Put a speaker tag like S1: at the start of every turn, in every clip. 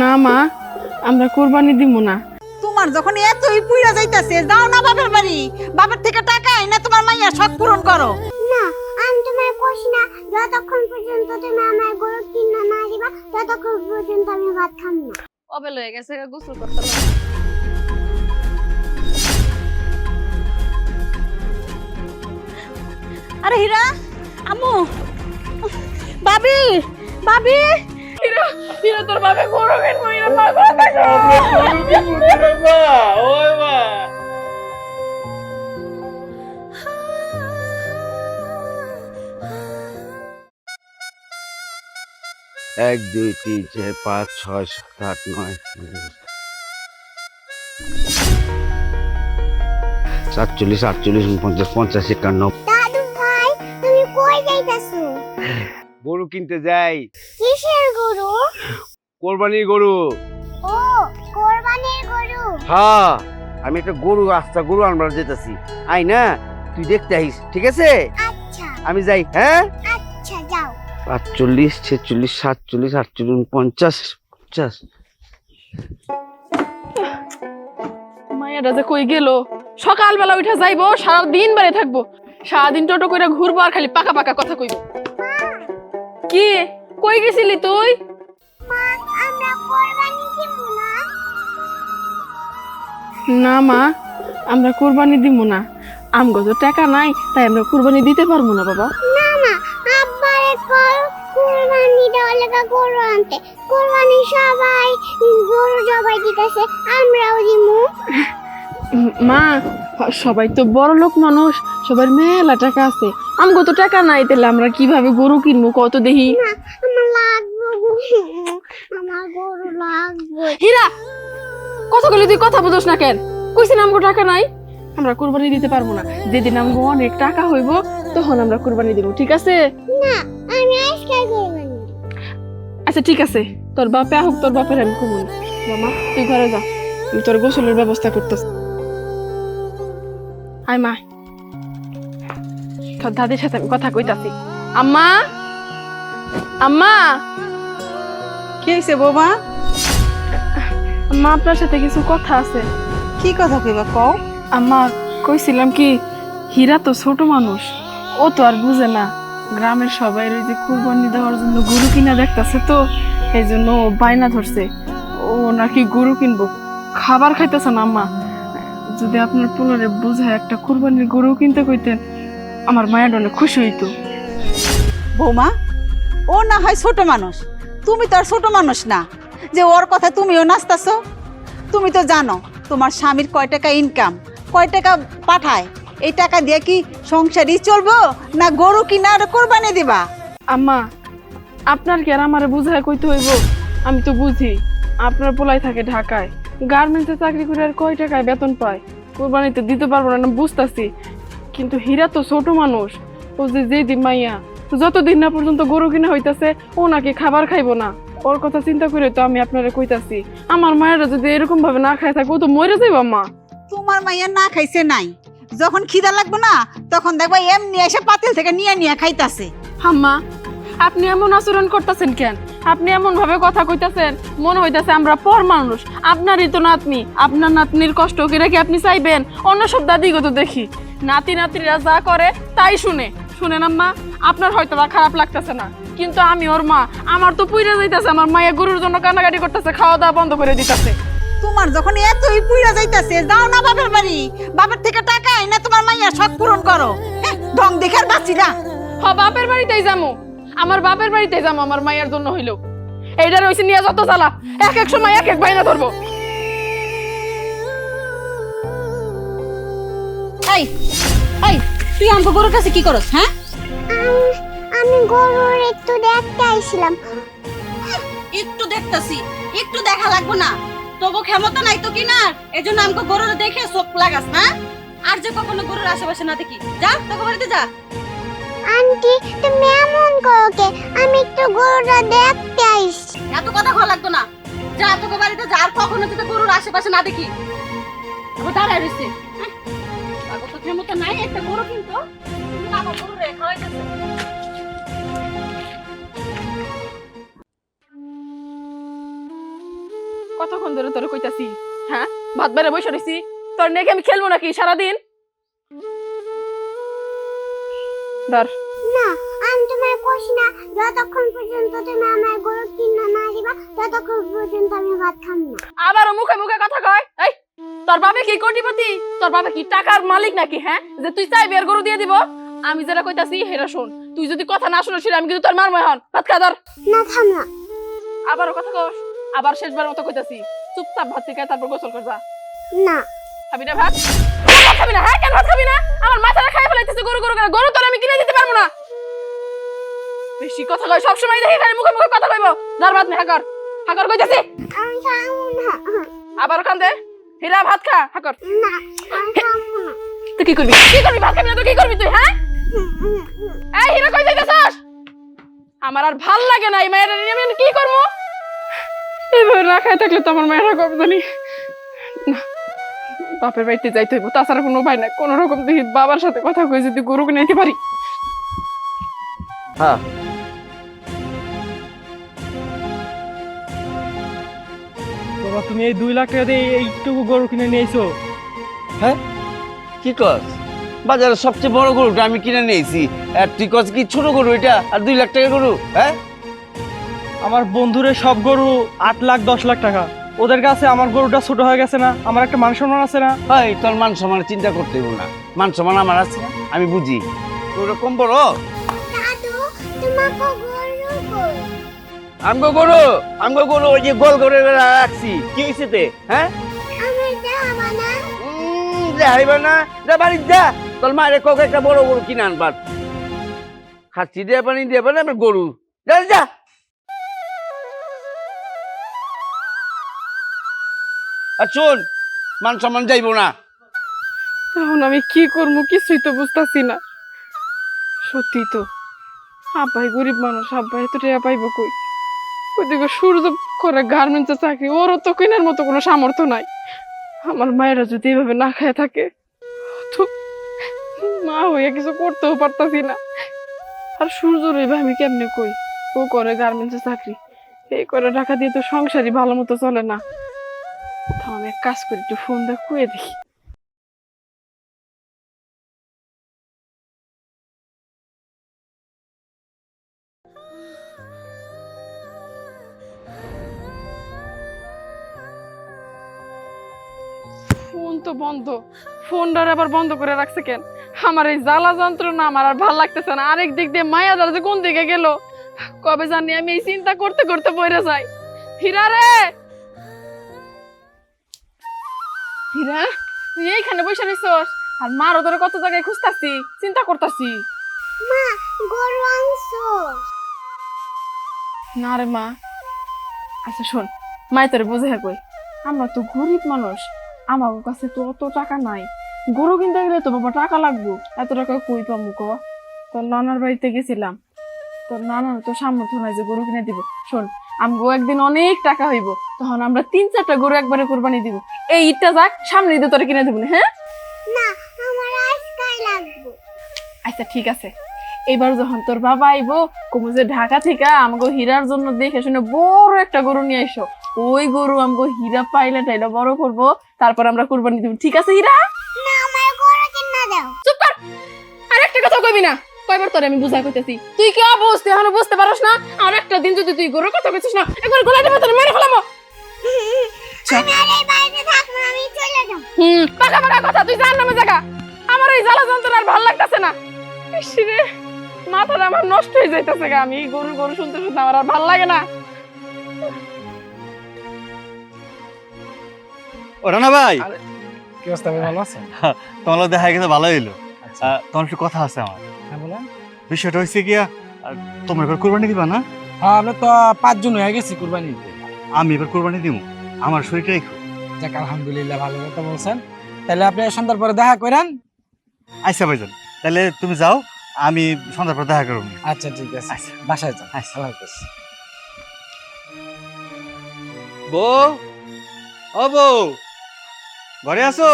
S1: না মা আমরা কুরবানি দিব না
S2: তোমার যখন এতই পুইরা যাইতাছে যাও না বাপের বাড়ি বাপের থেকে টাকা আইনা তোমার মাইয়া শখ পূরণ করো
S3: না আমি তোমার কইছি না যতক্ষণ পর্যন্ত তুমি আমার গরু কিনা না দিবা ততক্ষণ পর্যন্ত আমি ভাত খাম না অবেল হয়ে গেছে গোসল করতে
S4: আরে হীরা আম্মু বাবি বাবি এক দুই তিন
S5: চার পাঁচ ছয় সাত আট নয় সাতচল্লিশ আটচল্লিশ পঞ্চাশ পঞ্চাশ একান্ন গরু কিনতে যাই
S3: কিসের গরু
S5: কোরবানির গরু
S3: ও কোরবানির গরু
S5: হ্যাঁ আমি একটা গরু আস্তা গরু আনবার যেতেছি আই না তুই দেখতে আইস ঠিক আছে আচ্ছা আমি যাই
S3: হ্যাঁ আচ্ছা যাও
S5: আটচল্লিশ ছেচল্লিশ সাতচল্লিশ আটচল্লিশ পঞ্চাশ পঞ্চাশ
S4: মায়েরা যে কই গেল সকালবেলা উঠে যাইবো সারা দিন থাকবো সারাদিন টোটো করে ঘুরবো আর খালি পাকা পাকা কথা কইবো কি কই গেছিলি তুই
S1: না মা আমরা কুরবানি দিব না আমগো তো টাকা নাই তাই আমরা কুরবানি দিতে পারবো না বাবা
S3: না মা আব্বারে কল কুরবানি দেওয়ার লাগা গরু কুরবানি সবাই গরু জবাই দিতেছে আমরাও দিমু
S1: মা সবাই তো বড় লোক মানুষ সবার মেলা টাকা আছে আমি কত টাকা নাই তাহলে আমরা কিভাবে গরু কিনবো কত দেখি
S4: তুই কথা বলছ না কেন আমগো টাকা নাই আমরা কুরবানি দিতে পারবো না যেদিন আমগো অনেক টাকা হইব তখন আমরা কুরবানি দিব ঠিক আছে আচ্ছা ঠিক আছে তোর বাপে হোক তোর বাপের আমি কুমুন মামা তুই ঘরে যা আমি তোর গোসলের ব্যবস্থা করতেছি আয় মা তোর দাদির সাথে আমি কথা কইতাছি আম্মা আম্মা
S2: কি হয়েছে বৌমা
S4: আম্মা আপনার সাথে কিছু কথা আছে
S2: কি কথা কইবা কও
S4: আম্মা কইছিলাম কি হীরা তো ছোট মানুষ ও তো আর বুঝে না গ্রামের সবাই ওই যে কুরবানি দেওয়ার জন্য গরু কিনা দেখতেছে তো এই জন্য ও বায়না ধরছে ও নাকি গরু কিনবো খাবার খাইতেছে না আম্মা যদি আপনার পুনরে বোঝায় একটা কোরবানির গরু কিনতে কইতেন আমার মায়ের অনেক খুশি হইতো
S2: বৌমা ও না হয় ছোট মানুষ তুমি তো আর ছোট মানুষ না যে ওর কথা তুমিও নাচতাছ তুমি তো জানো তোমার স্বামীর কয় টাকা ইনকাম কয় টাকা পাঠায় এই টাকা দিয়ে কি সংসারই চলবো না গরু কিনা আর কোরবানি দিবা
S4: আম্মা আপনার কি আর আমার বুঝায় কইতে হইব আমি তো বুঝি আপনার পোলাই থাকে ঢাকায় গার্মেন্টসে চাকরি করে আর কয় টাকায় বেতন পায় কোরবানিতে দিতে পারবো না বুঝতেছি কিন্তু হীরা তো ছোট মানুষ ও যে যেদি মাইয়া যতদিন না পর্যন্ত গরু কিনে হইতাছে ও নাকি খাবার খাইবো না ওর কথা চিন্তা করে তো আমি আপনারা কইতাছি আমার মায়েরা যদি এরকম ভাবে না খায় থাকে ও তো মরে যাইব মা
S2: তোমার মাইয়া না খাইছে নাই যখন খিদা লাগবে না তখন দেখবা এমনি এসে পাতিল থেকে নিয়ে নিয়ে খাইতাছে
S4: হাম্মা আপনি এমন আচরণ করতেছেন কেন আপনি এমন ভাবে কথা কইতাছেন মনে হইতাছে আমরা পর মানুষ আপনারই তো নাতনি আপনার নাতনির কষ্ট কি রেখে আপনি চাইবেন অন্য সব দাদিগো তো দেখি নাতি নাতিরা যা করে তাই শুনে শুনেন আম্মা আপনার হয়তো বা খারাপ লাগতেছে না কিন্তু আমি ওর মা আমার তো পুইরা যাইতাছে আমার মায়ের গরুর জন্য কান্নাকাটি করতেছে খাওয়া দাওয়া বন্ধ করে দিতেছে
S2: তোমার যখন এতই পুইরা যাইতাছে যাও না বাপের বাড়ি বাপের থেকে টাকা না তোমার মাইয়া শখ পূরণ করো ঢং দেখার বাঁচি না
S4: হ বাপের বাড়িতেই যামু আমার বাপের বাড়িতে যাম আমার মায়ের জন্য হইল এইটা রয়েছে নিয়ে যত চালা এক এক সময় এক এক বাইনা ধরবো
S2: এই এই তুই গরুর কাছে কি হ্যাঁ
S3: আমি গরুর একটু দেখতে আইছিলাম
S2: একটু দেখতাছি একটু দেখা লাগবো না তবু ক্ষমতা নাই তো এই জন্য আমাকে গরুর দেখে চোখ লাগাস না হ্যাঁ? আর যে কখনো গরুর আশেপাশে না দেখি যা তোকে বাড়িতে যা
S3: আন্টি তুমি এমন করো আমি একটু গরুটা দেখতে আইছি
S2: এত কথা ভালো লাগতো না যা তোকে বাড়িতে যা আর কখনো তুই গরুর আশেপাশে না দেখি আবার দাঁড়ায় রয়েছে আগত একটা গরু কিন্তু আমার গরু রেখা হয়েছে
S4: কতক্ষণ ধরে তোর কইতাছি হ্যাঁ ভাত বেড়ে বসে রয়েছি তোর নেগে আমি খেলবো নাকি সারাদিন ধর
S3: না আমি তোমার কষি না যতক্ষণ পর্যন্ত তুমি আমার না দিবা ততক্ষণ পর্যন্ত আমি ভাত খাম না
S4: আবার মুখে মুখে কথা কয় এই তোর বাবা কি কোটিপতি তোর বাবা কি টাকার মালিক নাকি হ্যাঁ যে তুই চাই বের গরু দিয়ে দিব আমি যেটা কইতাছি হেরা শুন তুই যদি কথা না আমি কিন্তু তোর মার হন ভাত খা ধর না থাম না আবারও কথা কস আবার শেষবার মতো কইতাছি চুপচাপ ভাত থেকে তারপর গোসল কর যা না খাবি না ভাত ভাত খাবি না হ্যাঁ কেন ভাত খাবি না আমার মাথাটা খাই ফেলাইতেছে গরু গরু গরু তোর আমি কিনে দিতে পারবো না বেশি কথা কয় সব সময় দেখি খালি মুখে মুখে কথা কইবো ধর ভাত নে হাকর হাকর কইতেছি আবার ওখান দে হিরা ভাত খা হাকর তুই কি করবি কি করবি ভাত খাবি না তুই কি করবি তুই হ্যাঁ এই হিরা কই যাইতেছস আমার আর ভাল লাগে না এই মেয়েটা নিয়ে আমি কি করবো এভাবে না খাই থাকলে তো আমার মেয়েরা কবে জানি বাপের বাড়িতে যাইতে হইব তাছাড়া কোনো উপায় নাই কোনো রকম দেখি বাবার সাথে কথা কই যদি গরু কিনে নিতে পারি হ্যাঁ
S1: বাবা তুমি এই দুই লাখ টাকা দিয়ে এইটুকু গরু কিনে নিয়েছো
S5: হ্যাঁ কি কস বাজারে সবচেয়ে বড় গরুটা আমি কিনে নিয়েছি আর তুই কস কি ছোট গরু এটা আর দুই লাখ টাকা গরু হ্যাঁ
S4: আমার বন্ধুরে সব গরু আট লাখ দশ লাখ টাকা ওদের কাছে আমার গরুটা ছোট হয়ে গেছে না আমার একটা মান সম্মান আছে না
S5: ভাই তোর মান সম্মান চিন্তা করতে হইব না মান সম্মান আমার আছে আমি বুঝি গরুটা কম বড় আমগো গরু আমগো গরু ওই যে গোল করে রাখছি কি হয়েছে তে হ্যাঁ হারিবা না যা বাড়ি যা তোর মায়ের কক একটা বড় গরু কিনে আনবার খাচ্ছি দিয়ে পানি দিয়ে পানি আমার গরু যা যা আর শোন মান সম্মান যাইব না
S4: এখন আমি কি করবো কিছুই তো বুঝতেছি না সত্যি তো আব্বাই গরিব মানুষ আব্বাই তো টাকা পাইব কই ওইদিকে সূর্য করে গার্মেন্টসে চাকরি ওরও তো কেনার মতো কোনো সামর্থ্য নাই আমার মায়েরা যদি এভাবে না খায় থাকে তো মা হইয়া কিছু করতেও পারতাছি না আর সূর্য রইবে আমি কেমনে কই ও করে গার্মেন্টসে চাকরি এই করে টাকা দিয়ে তো সংসারই ভালো মতো চলে না আমি এক কাজ করি একটু ফোন দিয়ে কুয়ে দেখি ফোন তো বন্ধ ফোনটা আবার বন্ধ করে রাখছে কেন আমার এই জ্বালা যন্ত্রণা আমার আর ভাল লাগতেছে না আরেক দিক দিয়ে মায়া যে কোন দিকে গেল কবে জানি আমি এই চিন্তা করতে করতে পড়ে যাই হীরা রে হীরা তুই এইখানে বসে রইছস আর মার ওদের কত জায়গায় খুঁজতাছি চিন্তা করতাছি
S3: মা গরু
S4: না রে মা আচ্ছা শোন মায় তোরে বুঝে হ্যাঁ কই আমরা তো গরিব মানুষ আমার কাছে তো অত টাকা নাই গরু কিনতে গেলে তো বাবা টাকা লাগবো এত টাকা কই পামু ক তো লনার বাড়িতে গেছিলাম তোর নানা তো সামর্থ্য নাই যে গরু কিনে দিব শোন একদিন অনেক টাকা হইব তখন আমরা তিন চারটা গরু একবারে কোরবানি দিব এই যাক সামনে কিনে দিব হ্যাঁ?
S3: না হ্যাঁ
S4: আচ্ছা ঠিক আছে এবার যখন তোর বাবা আইব কমু যে ঢাকা থেকে আমাকে হীরার জন্য দেখে শুনে বড় একটা গরু নিয়ে এসো ওই গরু আমাকে হীরা পাইলে টাইলে বড় করব তারপর আমরা কোরবানি দিব ঠিক আছে হীরা
S3: না আমার গরু কিনা দাও
S4: চুপ কর আর একটা কথা কইবি না কয়বার তোরে আমি বুঝাই কইতেছি তুই কি অবস্থা বুঝতে পারস না আর একটা দিন যদি তুই গরুর কথা বেছিস না একবার গলা দেবো তোর মেরে ফেলামো হুম পাকা পাকা কথা তুই জান নামে জায়গা আমার এই জ্বালা যন্ত্রণার না ইসরে মাথাটা আমার নষ্ট হয়ে যাইতেছে গা আমি গরু গরু শুনতে শুনতে আমার আর ভাল লাগে না
S5: ও ভাই
S6: কি অবস্থা ভালো আছেন হ্যাঁ,
S5: তোমার দেখা গেছে ভালো হইলো আচ্ছা। তোমার কথা আছে আমার বিষয়টা হয়েছে গিয়া আর এবার কোরবানি দিবা না
S6: হ্যাঁ আমরা তো পাঁচজন হয়ে গেছি কোরবানি দিতে
S5: আমি এবার কোরবানি দিব আমার শরীরটা একটু
S6: যাক আলহামদুলিল্লাহ ভালো কথা বলছেন তাহলে আপনি সন্ধ্যার পরে দেখা করেন
S5: আচ্ছা ভাইজান তাহলে তুমি যাও আমি সন্ধ্যার পরে দেখা করব
S6: আচ্ছা ঠিক আছে আচ্ছা বাসায় যাও
S5: আচ্ছা আল্লাহ হাফেজ বউ ও বউ ঘরে আসো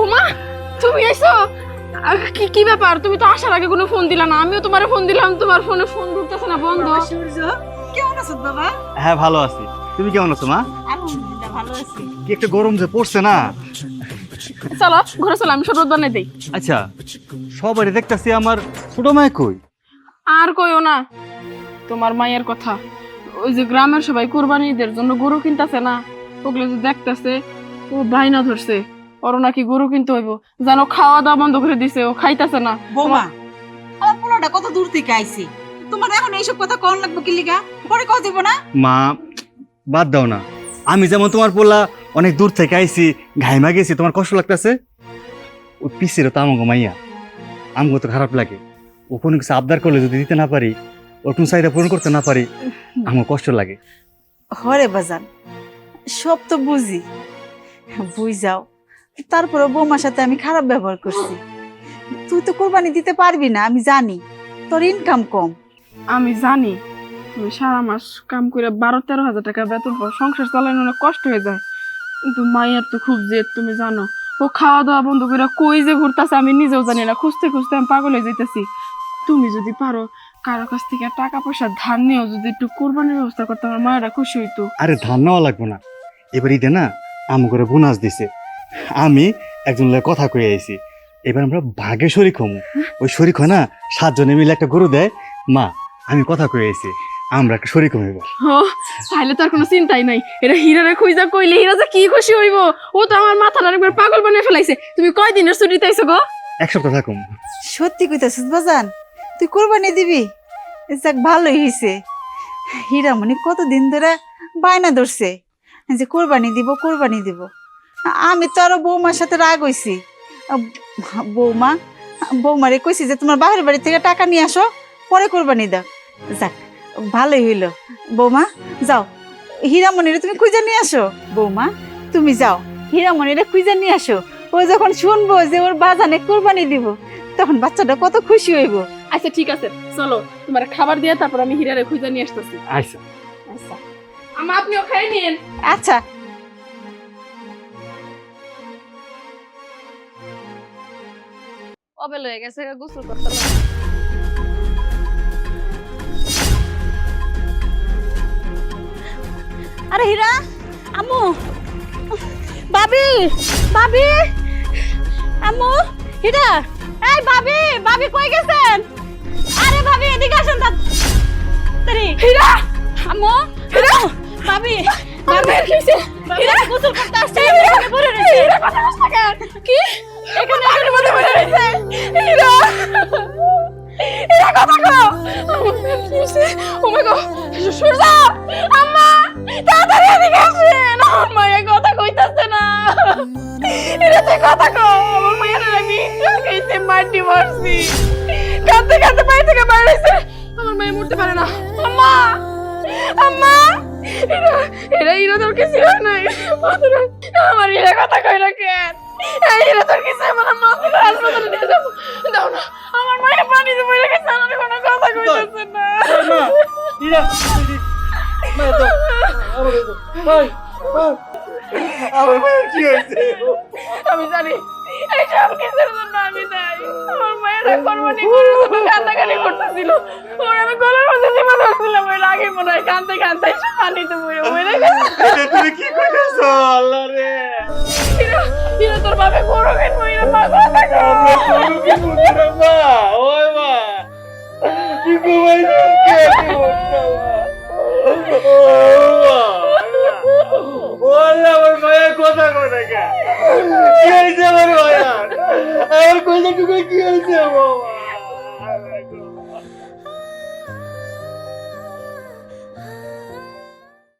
S4: ওমা তুমি এসো কি কি ব্যাপার তুমি তো আসার আগে কোনো ফোন দিলা না আমিও তোমার ফোন দিলাম তোমার ফোনে ফোন না বন্ধ
S7: কেমন আছো বাবা
S5: হ্যাঁ ভালো আছি তুমি কেমন আছো মা কি একটা গরম যে পড়ছে না
S4: চলো চলো আমি দেই
S5: আচ্ছা সবারই দেখতাছি আমার ছোট মায় কই
S4: আর কইও না তোমার মায়ের কথা ওই যে গ্রামের সবাই কোরবানিদের জন্য গরু কিনতাছে না ওগুলো যে দেখতাছে ও বাইনা ধরছে ওর নাকি গরু কিন্তু হইব জানো খাওয়া দাওয়া বন্ধ করে দিছে ও খাইতেছে না
S2: বোমা আমার পোলাটা কত দূর থেকে আইছে তোমার এখন এইসব কথা কন লাগবে কি লিগা পরে কও দিব না
S5: মা বাদ দাও না আমি যেমন তোমার পোলা অনেক দূর থেকে আইছি ঘাইমা গেছি তোমার কষ্ট লাগতেছে ও পিসেরও তো আমাগো মাইয়া আমাগো তো খারাপ লাগে ও কোনো কিছু আবদার করলে যদি দিতে না পারি ওর কোনো চাহিদা পূরণ করতে না পারি আমার কষ্ট লাগে
S2: হরে বাজান সব তো বুঝি বুঝ যাও তারপরে বৌমার সাথে আমি খারাপ ব্যবহার করছি তুই তো কোরবানি দিতে পারবি না আমি জানি তোর ইনকাম কম
S4: আমি জানি তুমি সারা মাস কাম করে বারো তেরো হাজার টাকা বেতন পর সংসার চালানো অনেক কষ্ট হয়ে যায় কিন্তু মায়ের তো খুব জেদ তুমি জানো ও খাওয়া দাওয়া বন্ধ করে কই যে ঘুরতেছে আমি নিজেও জানি না খুঁজতে খুঁজতে আমি পাগল হয়ে যেতেছি তুমি যদি পারো কারো কাছ থেকে টাকা পয়সা ধার নিয়েও যদি একটু কোরবানির ব্যবস্থা করতে আমার মায়েরা খুশি হইতো
S5: আরে ধার নেওয়া লাগবে না এবার ঈদে না আম করে বোনাস দিছে আমি একজন লোক কথা কয়ে আইছি এবার আমরা ভাগে শরিক হমু হ্যাঁ? ওই শরিক হয় না সাতজনে মিলে একটা গরু দেয় মা আমি কথা কয়ে আইছি আমরা একটা শরিক হমু
S4: তাহলে তো আর কোনো চিন্তাই নাই এটা হিরারে খুঁজা কইলে হিরা কি খুশি হইব ও তো আমার মাথাটা একবার পাগল বানিয়ে ফেলাইছে তুমি কয় দিনের ছুটিতে আইছো গো
S5: এক সপ্তাহ থাকুম
S2: সত্যি কইতাছিস বাজান তুই কোরবানি দিবি যাক ভালোই হইছে হীরামণি দিন ধরে বায়না ধরছে যে কোরবানি দিব কোরবানি দিব আমি তো আরো বৌমার সাথে রাগ হইছি বৌমা বৌমারে কইছি যে তোমার বাপের বাড়ি থেকে টাকা নিয়ে আসো পরে কোরবানি দাও যাক ভালোই হইল বৌমা যাও হীরামণিরে তুমি খুঁজে নিয়ে আসো বৌমা তুমি যাও হীরামণিরে খুঁজে নিয়ে আসো ও যখন শুনবো যে ওর বাজানে কোরবানি দিব তখন বাচ্চাটা কত খুশি হইব
S4: আচ্ছা ঠিক আছে চলো তোমার খাবার দিয়ে তারপর আমি হীরারে খুঁজে নিয়ে আসতেছি
S5: আচ্ছা আচ্ছা
S4: আমা আপনিও খাই নিন
S2: আচ্ছা অবেল হয়ে গেছে গোসল
S4: করতে আরে হীরা আম্মু বাবি বাবি আম্মু হীরা এই বাবি বাবি কই গেছেন আরে ভাবি এদিকে আসেন তা তরি হীরা আম্মু হীরা বাবি বাবি কি হইছে হীরা গোসল করতে আসছে পড়ে রইছে কি এখানে কথা কও ওমাগো সূর্যা আম্মা আমার কথা কইতাছে না এটা কথা কও আমার মায়ের নাকি খাইতে মাটি মারছি কাঁদতে কাঁদতে পায়ে থেকে এরা ইরা তোর কিছু নাই কথা কই না কেন এইরা তোর কিছু আমার মা করে হাসপাতালে নিয়ে যাবো দাও না আমার মায়ের পানি দিয়ে বইলে গেছে আমার কোনো কথা কি হয়েছে আল্লাহ রে তুই আমার
S5: কথা মা ওই মা কি ঘুমাইছিস কে ওলা আমার মায়ের কথা কোনে কে কি হয়েছে আমার মায়ের আমার কোলে টুকুই কি হয়েছে বাবা